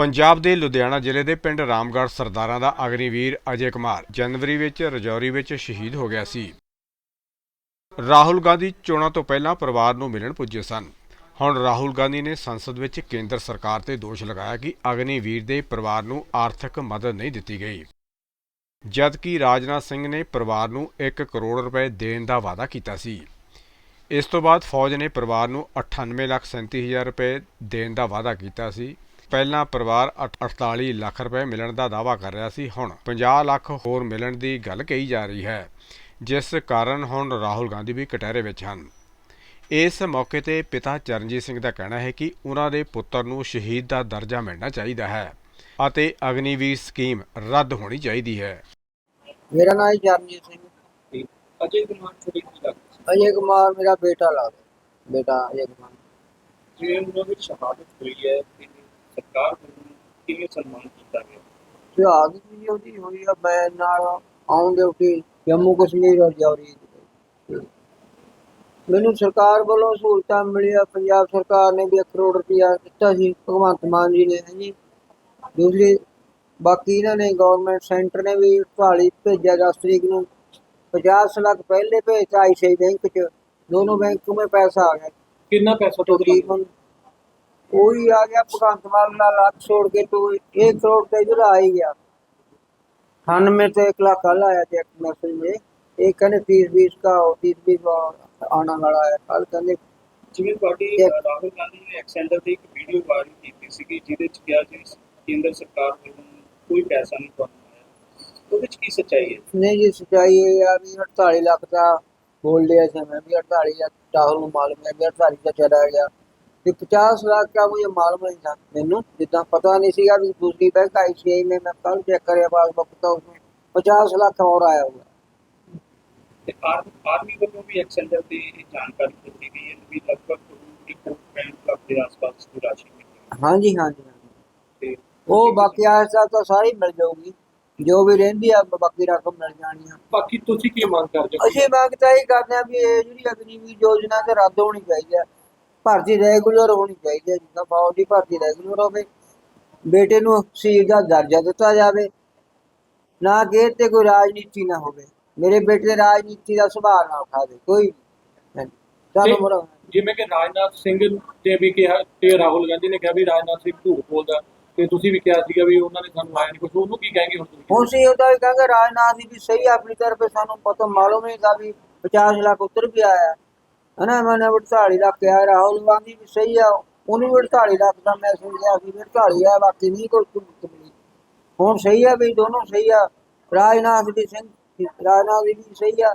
ਪੰਜਾਬ ਦੇ ਲੁਧਿਆਣਾ ਜ਼ਿਲ੍ਹੇ ਦੇ ਪਿੰਡ ਰਾਮਗੜ੍ਹ ਸਰਦਾਰਾਂ ਦਾ ਅਗਨੀਵੀਰ ਅਜੇ ਕੁਮਾਰ ਜਨਵਰੀ ਵਿੱਚ, ਰਜੌਰੀ ਵਿੱਚ ਸ਼ਹੀਦ ਹੋ ਗਿਆ ਸੀ। ਰਾਹੁਲ ਗਾਂਧੀ ਚੋਣਾਂ ਤੋਂ ਪਹਿਲਾਂ ਪਰਿਵਾਰ ਨੂੰ ਮਿਲਣ ਪੁੱਜੇ ਸਨ। ਹੁਣ ਰਾਹੁਲ ਗਾਂਧੀ ਨੇ ਸੰਸਦ ਵਿੱਚ ਕੇਂਦਰ ਸਰਕਾਰ ਤੇ ਦੋਸ਼ ਲਗਾਇਆ ਕਿ ਅਗਨੀਵੀਰ ਦੇ ਪਰਿਵਾਰ ਨੂੰ ਆਰਥਿਕ ਮਦਦ ਨਹੀਂ ਦਿੱਤੀ ਗਈ। ਜਦਕਿ ਰਾਜਨਾਥ ਸਿੰਘ ਨੇ ਪਰਿਵਾਰ ਨੂੰ 1 ਕਰੋੜ ਰੁਪਏ ਦੇਣ ਦਾ ਵਾਅਦਾ ਕੀਤਾ ਸੀ। ਇਸ ਤੋਂ ਬਾਅਦ ਫੌਜ ਨੇ ਪਰਿਵਾਰ ਨੂੰ 98 ਲੱਖ 37 ਹਜ਼ਾਰ ਰੁਪਏ ਦੇਣ ਦਾ ਵਾਅਦਾ ਕੀਤਾ ਸੀ। ਪਹਿਲਾਂ ਪਰਿਵਾਰ ਅੱਠ- 48 ਲੱਖ ਰੁਪਏ ਮਿਲਣ ਦਾ ਦਾਅਵਾ ਕਰ ਰਿਹਾ ਸੀ ਹੁਣ 50 ਲੱਖ ਹੋਰ ਮਿਲਣ ਦੀ ਗੱਲ ਕਹੀ ਜਾ ਰਹੀ ਹੈ ਜਿਸ ਕਾਰਨ ਹੁਣ ਰਾਹੁਲ ਗਾਂਧੀ ਵੀ ਕਟਹਿਰੇ ਵਿੱਚ ਹਨ। ਇਸ ਮੌਕੇ ਤੇ ਪਿਤਾ ਚਰਨਜੀਤ ਸਿੰਘ ਦਾ ਕਹਿਣਾ ਹੈ ਕਿ ਉਹਨਾਂ ਦੇ ਪੁੱਤਰ ਨੂੰ ਸ਼ਹੀਦ ਦਾ ਦਰਜਾ ਮਿਲਣਾ ਚਾਹੀਦਾ ਹੈ ਅਤੇ ਅਗਨੀਵੀਰ ਸਕੀਮ ਰੱਦ ਹੋਣੀ ਚਾਹੀਦੀ ਹੈ। ਮੇਰਾ ਨਾਮ ਹੈ ਚਰਨਜੀਤ ਸਿੰਘ। ਅਜੇ ਕੁਮਾਰ ਛੋਟੀ ਕੀ ਲੱਗਦਾ ਅਜੇ ਕੁਮਾਰ ਮੇਰਾ ਬੇਟਾ ਲੱਗਦਾ ਬੇਟਾ ਅਜੇ ਕੁਮਾਰ। ਜਿਵੇਂ ਉਹਨਾਂ ਦੀ ਸ਼ਹਾਦਤ ਹੋਈ ਹੈ ਸਰਕਾਰ ਵੱਲੋਂ ਕਿਵੇਂ ਸਨਮਾਨ ਕੀਤਾ ਗਿਆ? ਜਹਾਜ਼ ਵੀ ਉਹਦੀ ਹੋਈ ਆ ਮੈਂ ਨਾਲ ਆਉਂਦੇ ਉੱਤੇ ਜੰਮੂ ਕਸ਼ਮੀਰ ਔਰ ਜੌਰੀ ਮੈਨੂੰ ਸਰਕਾਰ ਵੱਲੋਂ ਸਹੂਲਤਾਂ ਮਿਲੀਆਂ ਪੰਜਾਬ ਸਰਕਾਰ ਨੇ ਵੀ 1 ਕਰੋੜ ਰੁਪਇਆ ਦਿੱਤਾ ਸੀ ਭਗਵੰਤ ਮਾਨ ਜੀ ਨੇ ਜੀ ਦੂਸਰੀ ਬਾਕੀ ਇਹਨਾਂ ਨੇ ਗਵਰਨਮੈਂਟ ਸੈਂਟਰ ਨੇ ਵੀ 48 ਭੇਜਿਆ ਅਗਸਤ ਤਰੀਕ ਨੂੰ। 50 ਲੱਖ ਪਹਿਲੇ ਭੇਜਤਾ ਆਈਸੀਆਈ ਬੈਂਕ ਚ। ਦੋਨੋਂ ਬੈਂਕ ਮੇ ਪੈਸਾ ਆ ਗਿਆ। ਕਿੰਨਾ ਪੈਸਾ ਟੋਟਲ ਤਕਰੀਬਨ ਉਹੀ ਆ ਗਿਆ ਭਗਵੰਤ ਮਾਨ ਨਾਲ ਲੱਤ ਛੋੜ ਕੇ ਤੂੰ 1 ਕਰੋੜ ਤੇ ਜਿਹੜਾ ਆ ਹੀ ਗਿਆ। 98 ਤੇ 1 ਲੱਖ ਹਲ ਆਇਆ ਤੇ ਇੱਕ ਮੈਸੇਜ ਮੇ ਇਹ ਕਹਿੰਦੇ 30 20 ਦਾ 30 20 ਦਾ ਆਣਾ ਵਾਲਾ ਹੈ ਕੱਲ ਕਹਿੰਦੇ ਜਿਵੇਂ ਤੁਹਾਡੀ ਰਾਹੁਲ ਗਾਂਧੀ ਨੇ ਐਕਸੈਂਡਰ ਦੀ ਇੱਕ ਵੀਡੀਓ ਵਾਇਰਲ ਕੀਤੀ ਸੀਗੀ ਜਿਹਦੇ ਚ ਕਿਹਾ ਜੀ ਕੇਂਦਰ ਸਰਕਾਰ ਵੱਲੋਂ ਕੋਈ ਪੈਸਾ ਨਹੀਂ ਤੁਹਾਨੂੰ ਉਹਦੇ ਚ ਕੀ ਸੱਚਾਈ ਹੈ? ਨਹੀਂ ਜੀ ਸੱਚਾਈ ਇਹ ਯਾਰ ਵੀ 48 ਲੱਖ ਦਾ ਹੋਲਡ ਹੈ ਸਮੇਂ ਵੀ 48 ਲੱਖ ਰਾਹੁਲ ਨੂੰ ਮਾਲੂਮ ਹੈ ਵੀ 48 ਦਾ ਚਲਾ ਗਿਆ। कि पचास लाख का मुझे मालूम नहीं था मैनू जितना पता नहीं सीगा भी दूसरी बैंक आई सी आई में मैं कल चेक करे पास बकता उसमें पचास लाख और आया हुआ ਤੇ ਆਰਮੀ ਵੱਲੋਂ ਵੀ ਐਕਸੈਂਡਰ ਦੀ ਜਾਣਕਾਰੀ ਦਿੱਤੀ ਗਈ ਹੈ ਵੀ ਲਗਭਗ 1.5 ਲੱਖ ਦੇ ਆਸ-ਪਾਸ ਦੀ ਰਾਸ਼ੀ ਮਿਲੀ ਹਾਂਜੀ ਹਾਂਜੀ ਤੇ ਉਹ ਬਾਕੀ ਆਸਾ ਤਾਂ ਸਾਰੀ ਮਿਲ ਜਾਊਗੀ। ਜੋ ਵੀ ਰਹਿੰਦੀ ਆ ਬਾਕੀ ਰਕਮ ਮਿਲ ਜਾਣੀ ਆ ਬਾਕੀ ਤੁਸੀਂ ਕੀ ਮੰਗ ਕਰਦੇ ਹੋ? ਅਸੀਂ ਮੰਗ ਤਾਂ ਇਹ ਕਰਦੇ ਆ ਵੀ ਇਹ ਜਿਹੜੀ ਅਗਨੀਵੀਰ ਯੋਜਨਾ ਤੇ ਰੱਦ ਹੋਣੀ ਚਾਹੀਦੀ ਆ ਭਰਤੀ ਰੈਗੂਲਰ ਹੋਣੀ ਚਾਹੀਦੀ ਹੈ ਜਿੱਦਾਂ ਫੌਜ ਦੀ ਭਰਤੀ ਰੈਗੂਲਰ ਹੋਵੇ ਬੇਟੇ ਨੂੰ ਸ਼ਹੀਦ ਦਾ ਦਰਜਾ ਦਿੱਤਾ ਜਾਵੇ ਨਾ ਕਿ ਤੇ ਕੋਈ ਰਾਜਨੀਤੀ ਨਾ ਹੋਵੇ ਮੇਰੇ ਬੇਟੇ ਦੇ ਰਾਜਨੀਤੀ ਦਾ ਸੁਭਾਅ ਨਾ ਉਠਾਵੇ ਕੋਈ ਚਲੋ ਮਰੋ ਜਿਵੇਂ ਕਿ ਰਾਜਨਾਥ ਸਿੰਘ ਤੇ ਵੀ ਕਿਹਾ ਤੇ ਰਾਹੁਲ ਗਾਂਧੀ ਨੇ ਕਿਹਾ ਵੀ ਰਾਜਨਾਥ ਸਿੰਘ ਝੂਠ ਬੋਲਦਾ ਤੇ ਤੁਸੀਂ ਵੀ ਕਿਹਾ ਸੀਗਾ ਵੀ ਉਹਨਾਂ ਨੇ ਸਾਨੂੰ ਆਇਆ ਨਹੀਂ ਕੁਝ ਉਹਨੂੰ ਕੀ ਕਹਾਂਗੇ ਹੁਣ ਤੁਸੀਂ? ਹੁਣ ਸੀ ਉਹਦਾ ਵੀ ਕਹਾਂਗੇ ਰਾਜਨਾਥ ਜੀ ਵੀ ਸਹੀ ਆਪਣੀ ਤਰਫ ਸਾਨੂੰ ਪਤਾ ਮਾਲੂਮ ਨਹੀਂ था ਵੀ 50 ਲੱਖ ਉੱਤਰ ਵੀ ਆਇਆ। ਹੈ ਨਾ ਮੈਨੇ 48 ਲੱਖ ਕਿਹਾ ਰਾਹੁਲ ਗਾਂਧੀ ਵੀ ਸਹੀ ਆ ਉਹਨੂੰ ਵੀ 48 ਲੱਖ ਦਾ ਮੈਸੇਜ ਗਿਆ ਸੀ ਵੀ 48 ਆ ਬਾਕੀ ਨਹੀਂ ਕੋਈ ਸਹੂਲਤ ਮਿਲੀ ਹੁਣ ਸਹੀ ਆ ਵੀ ਦੋਨੋਂ ਸਹੀ ਆ ਰਾਜਨਾਥ ਵੀ ਸਿੰਘ ਰਾਜਨਾਥ ਜੀ ਵੀ ਸਹੀ ਆ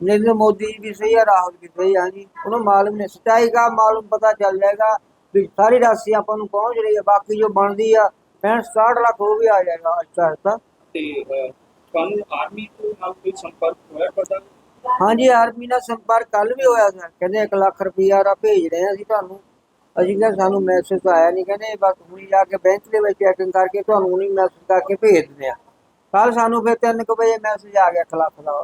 नरेंद्र मोदी जी भी सही है राहुल भी सही है जी उन्हें मालूम नहीं सच्चाई का मालूम पता चल जाएगा भी सारी राशि अपन को पहुंच रही है बाकी जो बनती है पैंठ साठ लाख वो भी आ जाएगा अच्छा अच्छा ਤੇ ਅਹ, ਤੁਹਾਨੂੰ ਆਰਮੀ ਤੋਂ ਹਾਂਜੀ ਆਰਮੀ ਨਾਲ ਸੰਪਰਕ ਕੱਲ ਵੀ ਹੋਇਆ ਸਰ ਕਹਿੰਦੇ 1 ਲੱਖ ਰੁਪਇਆ ਰਾ ਭੇਜ ਰਹੇ ਆ ਅਸੀਂ ਤੁਹਾਨੂੰ। ਅਸੀਂ ਕਿਹਾ ਸਾਨੂੰ ਮੈਸੇਜ ਆਇਆ ਨਹੀਂ ਕਹਿੰਦੇ ਬਸ ਹੁਣੀ ਜਾ ਕੇ ਬੈਂਕ ਦੇ ਵਿੱਚ ਚੈਕਿੰਗ ਕਰਕੇ ਤੁਹਾਨੂੰ ਹੁਣੀ ਮੈਸੇਜ ਕਰਕੇ ਭੇਜ ਦਿੰਦੇ ਆ ਕੱਲ ਸਾਨੂੰ ਫਿਰ 3 ਵਜੇ ਮੈਸੇਜ ਆ ਗਿਆ 1 ਲੱਖ ਦਾ।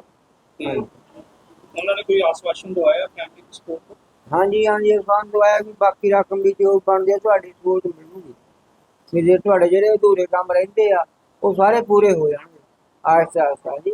ਉਹਨਾਂ ਨੇ ਕੋਈ ਆਸਵਾਸ਼ਨ ਦਵਾਇਆ ਹਾਂਜੀ ਹਾਂਜੀ ਇਰਫਾਨ ਦਵਾਇਆ ਵੀ ਬਾਕੀ ਰਕਮ ਵੀ ਜੋ ਬਣਦੀ ਹੈ ਤੁਹਾਡੀ ਸਪੋਰਟ ਮਿਲੂਗੀ। ਜੇ ਤੁਹਾਡੇ ਜਿਹੜੇ ਅਧੂਰੇ ਕੰਮ ਰਹਿੰਦੇ ਆ ਉਹ ਸਾਰੇ ਪੂਰੇ ਹੋ ਜਾਣਗੇ। ਆਸਤਾ ਆਸਤਾ ਜੀ।